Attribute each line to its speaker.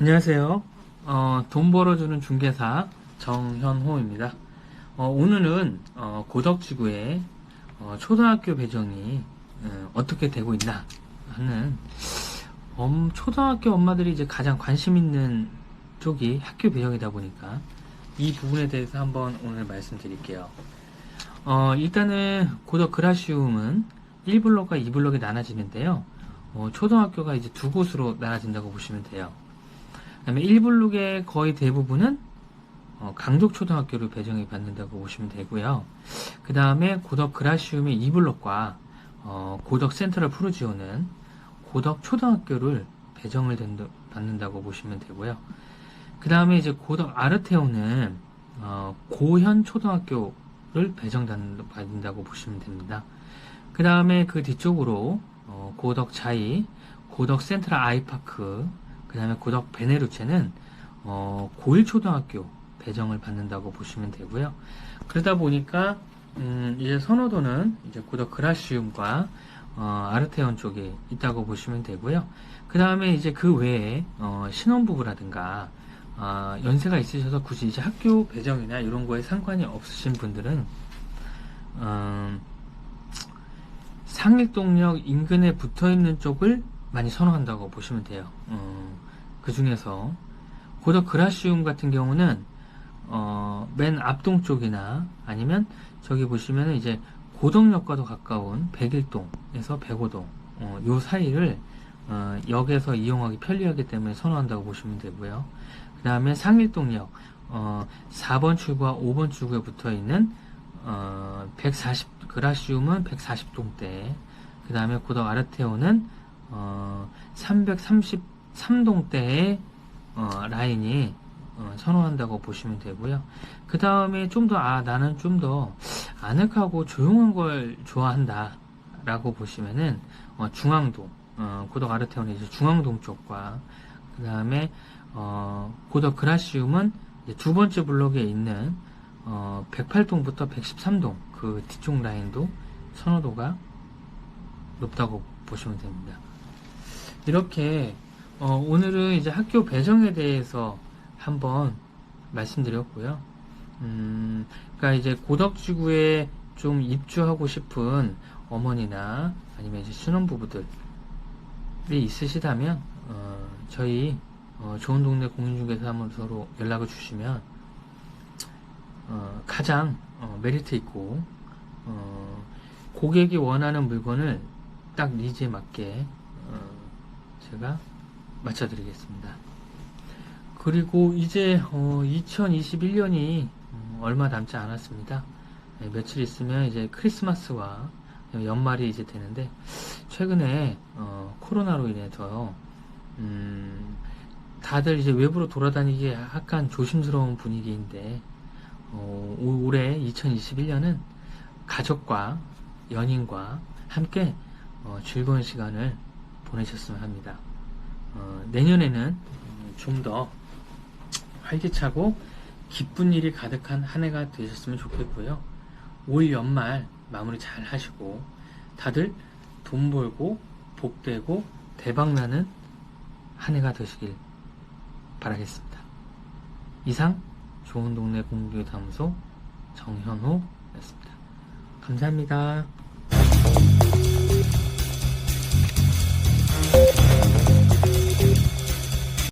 Speaker 1: 안녕하세요. 어, 돈 벌어주는 중개사 정현호입니다. 어, 오늘은 어, 고덕지구의 어, 초등학교 배정이 어, 떻게 되고 있나 하는 엄, 초등학교 엄마들이 이제 가장 관심 있는 쪽이 학교 배정이다 보니까 이 부분에 대해서 한번 오늘 말씀드릴게요. 어, 일단은 고덕 그라시움은 1블록과 2블록이 나눠지는데요. 어, 초등학교가 이제 두 곳으로 나눠진다고 보시면 돼요. 그다음에 1블록의 거의 대부분은 어, 강족초등학교를 배정이 받는다고 보시면 되고요. 그 다음에 고덕 그라시움의 2블록과 어, 고덕 센트럴 푸르지오는 고덕 초등학교를 배정을 된다- 받는다고 보시면 되고요. 그 다음에 이제 고덕 아르테오는 어, 고현 초등학교를 배정받는다고 보시면 됩니다. 그 다음에 그 뒤쪽으로 어, 고덕 자이, 고덕 센트럴 아이파크, 그 다음에 고덕 베네루체는 어, 고1 초등학교 배정을 받는다고 보시면 되고요. 그러다 보니까 음, 이제 선호도는 이제 고덕 그라시움과 어, 아르테온 쪽에 있다고 보시면 되고요. 그 다음에 이제 그 외에 어, 신혼부부라든가 아, 연세가 있으셔서 굳이 이제 학교 배정이나 이런 거에 상관이 없으신 분들은 음, 상일동역 인근에 붙어 있는 쪽을 많이 선호한다고 보시면 돼요. 그 중에서 고덕 그라시움 같은 경우는 어, 맨 앞동 쪽이나 아니면 저기 보시면 이제 고덕역과도 가까운 백일동에서 백오동 어, 요 사이를 어, 역에서 이용하기 편리하기 때문에 선호한다고 보시면 되고요. 그 다음에 상일동역 어, 4번 출구와 5번 출구에 붙어 있는 어, 140 그라시움은 140동대 그 다음에 고덕 아르테오는 어, 333동대의 어, 라인이 어, 선호한다고 보시면 되고요. 그 다음에 좀 더, 아, 나는 좀 더 아늑하고 조용한 걸 좋아한다. 라고 보시면은, 어, 중앙동, 어, 고덕 아르테오는 이제 중앙동 쪽과, 그 다음에, 어, 고덕 그라시움은 두 번째 블록에 있는, 어, 108동부터 113동, 그 뒤쪽 라인도 선호도가 높다고 보시면 됩니다. 이렇게 어, 오늘은 이제 학교 배정에 대해서 한번 말씀드렸고요. 음, 그러니까 이제 고덕지구에 좀 입주하고 싶은 어머니나 아니면 이제 신혼부부들이 있으시다면 어, 저희 어, 좋은 동네 공인중개사무소로 연락을 주시면 어, 가장 어, 메리트 있고 어, 고객이 원하는 물건을 딱 니즈에 맞게 어, 제가 맞춰드리겠습니다. 그리고 이제 2021년이 음, 얼마 남지 않았습니다. 네, 며칠 있으면 이제 크리스마스와 연말이 이제 되는데 최근에 어, 코로나로 인해서 음, 다들 이제 외부로 돌아다니기 약간 조심스러운 분위기인데 어, 올- 올해 2021년은 가족과 연인과 함께 어, 즐거운 시간을 보내셨으면 합니다. 어, 내년에는 좀 더 활기차고 기쁜 일이 가득한 한 해가 되셨으면 좋겠고요. 올 연말 마무리 잘 하시고 다들 돈 벌고 복되고 대박나는 한 해가 되시길 바라겠습니다. 이상 좋은 동네 공교담소 정현호였습니다. 감사합니다.